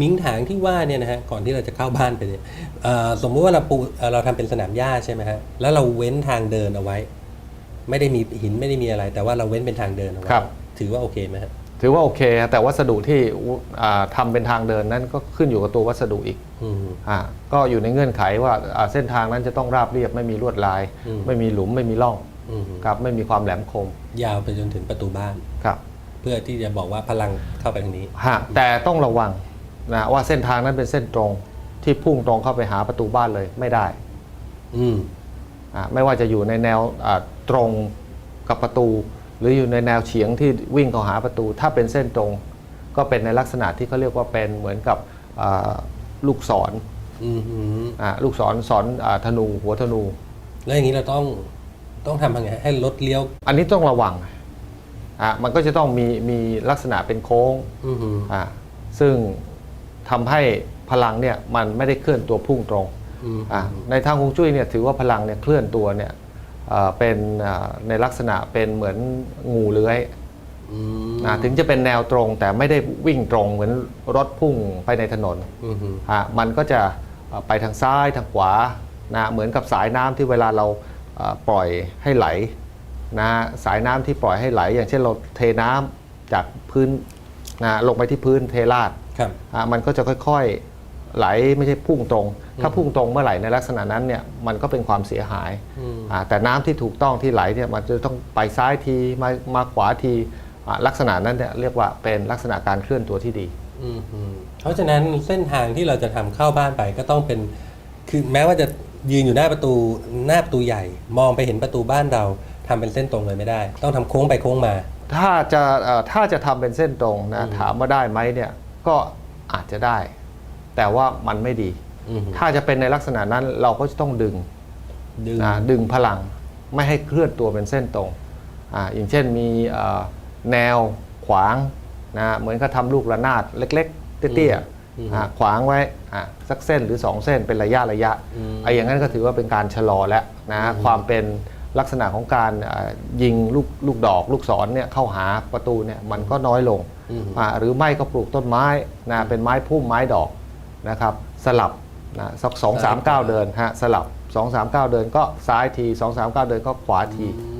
มิงถางที่ว่าเนี่ยนะฮะก่อนที่เราจะเข้าบ้านไปเนี่ยเอ่อสมมุติว่าเราปูเอ่อเราทำเป็นสนามหญ้าใช่ไหมฮะแล้วเราเว้นทางเดินเอาไว้ ไม่ได้มีหินไม่ได้มีอะไร แต่ว่าเราเว้นเป็นทางเดินเอาไว้ครับถือว่าโอเคไหมฮะถือว่าโอเคฮะแต่วัสดุที่อ่าทำาเป็นทางเดินนั้นก็ขึ้นอยู่กับตัววัสดุอีกอืมอ่าก็อยู่ในเงื่อนไขว่าอ่าเส้นทางนั้นจะต้องราบเรียบไม่มีลวดลายอืมไม่มีหลุมไม่มีร่องอืมครับไม่มีความแหลมคม ยาวไปจนถึงประตูบ้านครับ เพื่อที่จะบอกว่าพลังเข้าไปทางนี้ฮะแต่ต้องระวัง นะว่าเส้นทางนั้นเป็นเส้นตรงที่พุ่งตรงเข้าไปหาประตูบ้านเลยไม่ได้อืมอ่าไม่ว่าจะอยู่ในแนวอ่าตรงกับประตู หรืออยู่ในแนวเฉียงที่วิ่งเข้าหาประตู ถ้าเป็นเส้นตรง ก็เป็นในลักษณะที่เขาเรียกว่าเป็นเหมือนกับอ่าลูกศรอืมอืมอ่าลูกศรสอนอาธนูหัวธนู แล้วอย่างนี้เราต้องต้องทำยังไงให้รถเลี้ยว อันนี้ต้องระวังอะมันก็จะต้องมีมีลักษณะเป็นโค้งอืมอืมอะซึ่ง ทำให้พลังเนี่ยมันไม่ได้เคลื่อนตัวพุ่งตรงอืมอะในทางฮวงจุ้ยเนี่ยถือว่าพลังเนี่ยเคลื่อนตัวเนี่ยเอ่อเป็นอ่าในลักษณะเป็นเหมือนงูเลื้อยอืมนะถึงจะเป็นแนวตรง แต่ไม่ได้วิ่งตรงเหมือนรถพุ่งไปในถนนอืมอืม อะมันก็จะเอ่อไปทางซ้ายทางขวานะเหมือนกับสายน้ำที่เวลาเราเอ่อปล่อยให้ไหลนะสายน้ำที่ปล่อยให้ไหล อย่างเช่นเราเทน้ำจากพื้นนะลงไปที่พื้นเทราดครับอะ มันก็จะค่อยๆไหลไม่ใช่พุ่งตรง ถ้าพุ่งตรงเมื่อไหร่ในลักษณะนั้นเนี่ยมันก็เป็นความเสียหายอืมอะแต่น้ำที่ถูกต้องที่ไหลเนี่ยมันจะต้องไปซ้ายทีมามาขวาทีอะลักษณะนั้นเนี่ยเรียกว่าเป็นลักษณะการเคลื่อนตัวที่ดีอืมอืมเพราะฉะนั้นเส้นทางที่เราจะทำเข้าบ้านไปก็ต้องเป็น คือแม้ว่าจะยืนอยู่หน้าประตูหน้าประตูใหญ่ มองไปเห็นประตูบ้านเราทำเป็นเส้นตรงเลยไม่ได้ ต้องทำโค้งไปโค้งมา ถ้าจะเอ่อถ้าจะทำเป็นเส้นตรงนะถามว่าได้ไหมเนี่ย ก็อาจจะได้ แต่ว่ามันไม่ดีอืมถ้าจะเป็นในลักษณะนั้นเราก็จะต้องดึงดึงนะดึงพลังไม่ให้เคลื่อนตัวเป็นเส้นตรงอ่าอย่างเช่นมีเอ่อแนวขวางนะเหมือนกับทำลูกระนาดเล็ก ๆ เตี้ยๆอ่าขวางไว้อ่าสักเส้นหรือ 2 เส้นเป็นระยะระยะไอ้อย่างนั้นก็ถือว่าเป็นการชะลอแล้วนะความเป็น ลักษณะของการอ่ายิงลูกลูกดอกลูกศรเนี่ยเข้าหาประตูเนี่ยมันก็น้อยลงอ่าหรือไม่ก็ปลูกต้นไม้นะเป็นไม้พุ่มไม้ดอกนะครับสลับนะสักสองสามเก้าเดินฮะสลับ2 3 9เดินก็ซ้ายที2 3 9เดินก็ขวาทีอื